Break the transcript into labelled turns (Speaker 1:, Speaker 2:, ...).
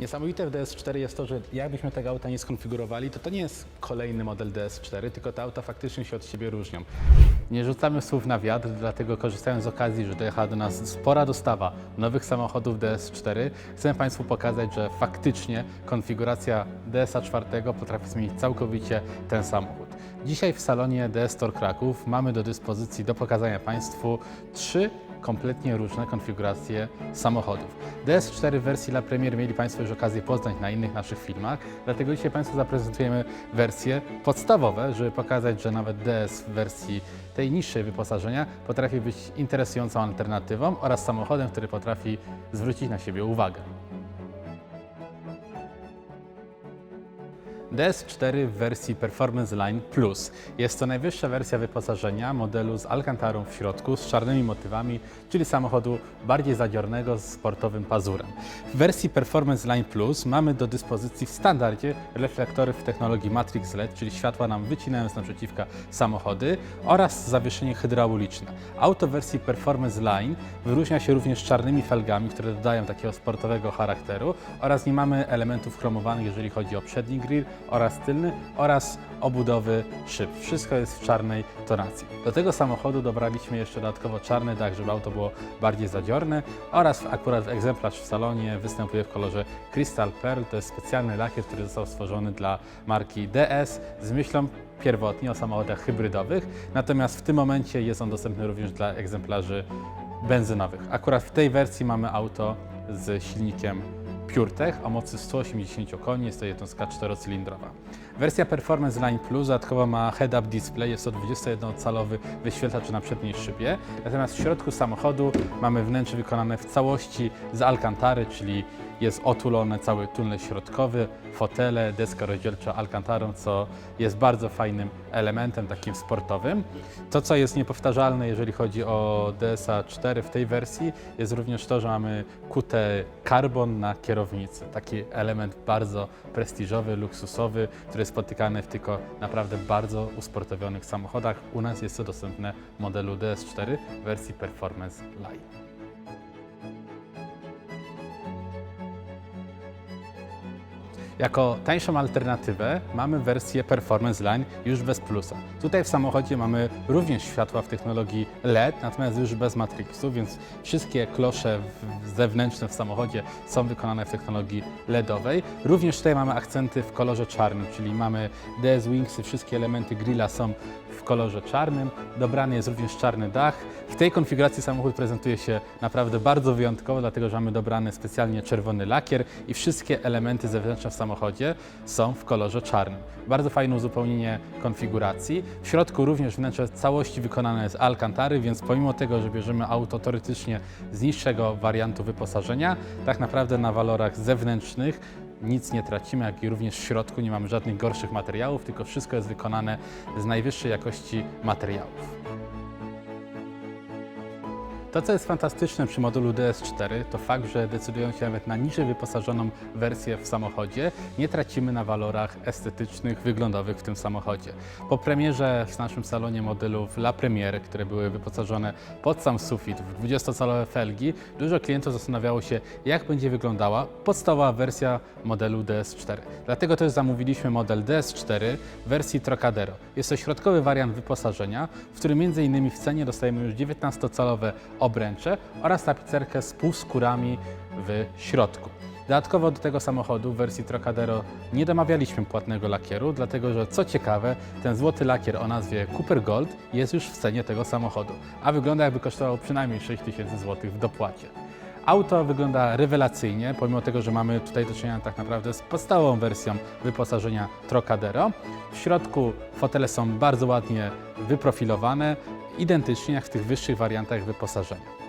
Speaker 1: Niesamowite w DS4 jest to, że jakbyśmy tego auta nie skonfigurowali, to to nie jest kolejny model DS4, tylko te auta faktycznie się od siebie różnią. Nie rzucamy słów na wiatr, dlatego korzystając z okazji, że dojechała do nas spora dostawa nowych samochodów DS4, chcę Państwu pokazać, że faktycznie konfiguracja DSA4 potrafi zmienić całkowicie ten samochód. Dzisiaj w salonie DS Store Kraków mamy do dyspozycji do pokazania Państwu trzy kompletnie różne konfiguracje samochodów. DS4 w wersji La Premier mieli Państwo już okazję poznać na innych naszych filmach, dlatego dzisiaj Państwu zaprezentujemy wersje podstawowe, żeby pokazać, że nawet DS w wersji tej niższej wyposażenia potrafi być interesującą alternatywą oraz samochodem, który potrafi zwrócić na siebie uwagę. DS4 w wersji Performance Line Plus. Jest to najwyższa wersja wyposażenia modelu z Alcantarą w środku, z czarnymi motywami, czyli samochodu bardziej zadziornego z sportowym pazurem. W wersji Performance Line Plus mamy do dyspozycji w standardzie reflektory w technologii Matrix LED, czyli światła nam wycinając naprzeciwka samochody oraz zawieszenie hydrauliczne. Auto w wersji Performance Line wyróżnia się również czarnymi felgami, które dodają takiego sportowego charakteru oraz nie mamy elementów chromowanych, jeżeli chodzi o przedni grill oraz tylny oraz obudowy szyb. Wszystko jest w czarnej tonacji. Do tego samochodu dobraliśmy jeszcze dodatkowo czarny dach, żeby auto było bardziej zadziorne oraz akurat egzemplarz w salonie występuje w kolorze Crystal Pearl. To jest specjalny lakier, który został stworzony dla marki DS z myślą pierwotnie o samochodach hybrydowych, natomiast w tym momencie jest on dostępny również dla egzemplarzy benzynowych. Akurat w tej wersji mamy auto z silnikiem PureTech o mocy 180 koni, jest to jednostka czterocylindrowa. Wersja Performance Line Plus dodatkowo ma head-up display, jest to 21-calowy wyświetlacz na przedniej szybie, natomiast w środku samochodu mamy wnętrze wykonane w całości z Alcantary, czyli jest otulony cały tunel środkowy, fotele, deska rozdzielcza Alcantarą, co jest bardzo fajnym elementem takim sportowym. To, co jest niepowtarzalne, jeżeli chodzi o DSA 4 w tej wersji, jest również to, że mamy kute carbon na kierownicy. Taki element bardzo prestiżowy, luksusowy, który jest spotykany w tylko naprawdę bardzo usportowionych samochodach. U nas jest to dostępne w modelu DS4 w wersji Performance Line. Jako tańszą alternatywę mamy wersję Performance Line już bez plusa. Tutaj w samochodzie mamy również światła w technologii LED, natomiast już bez matrixu, więc wszystkie klosze zewnętrzne w samochodzie są wykonane w technologii LEDowej. Również tutaj mamy akcenty w kolorze czarnym, czyli mamy DS Wingsy, wszystkie elementy grilla są w kolorze czarnym. Dobrany jest również czarny dach. W tej konfiguracji samochód prezentuje się naprawdę bardzo wyjątkowo, dlatego że mamy dobrany specjalnie czerwony lakier i wszystkie elementy zewnętrzne w samochodzie są w kolorze czarnym. Bardzo fajne uzupełnienie konfiguracji. W środku również wnętrze w całości wykonane z Alcantary, więc pomimo tego, że bierzemy auto teoretycznie z niższego wariantu wyposażenia, tak naprawdę na walorach zewnętrznych nic nie tracimy, jak i również w środku nie mamy żadnych gorszych materiałów, tylko wszystko jest wykonane z najwyższej jakości materiałów. To, co jest fantastyczne przy modelu DS4, to fakt, że decydując się nawet na niżej wyposażoną wersję w samochodzie, nie tracimy na walorach estetycznych, wyglądowych w tym samochodzie. Po premierze w naszym salonie modelów La Premiere, które były wyposażone pod sam sufit w 20-calowe felgi, dużo klientów zastanawiało się, jak będzie wyglądała podstawowa wersja modelu DS4. Dlatego też zamówiliśmy model DS4 w wersji Trocadero. Jest to środkowy wariant wyposażenia, w którym m.in. w cenie dostajemy już 19-calowe obręcze oraz tapicerkę z półskórami w środku. Dodatkowo do tego samochodu w wersji Trocadero nie domawialiśmy płatnego lakieru, dlatego że co ciekawe, ten złoty lakier o nazwie Cooper Gold jest już w cenie tego samochodu, a wygląda jakby kosztował przynajmniej 6000 zł w dopłacie. Auto wygląda rewelacyjnie, pomimo tego, że mamy tutaj do czynienia tak naprawdę z podstawową wersją wyposażenia Trocadero. W środku fotele są bardzo ładnie wyprofilowane, identycznie jak w tych wyższych wariantach wyposażenia.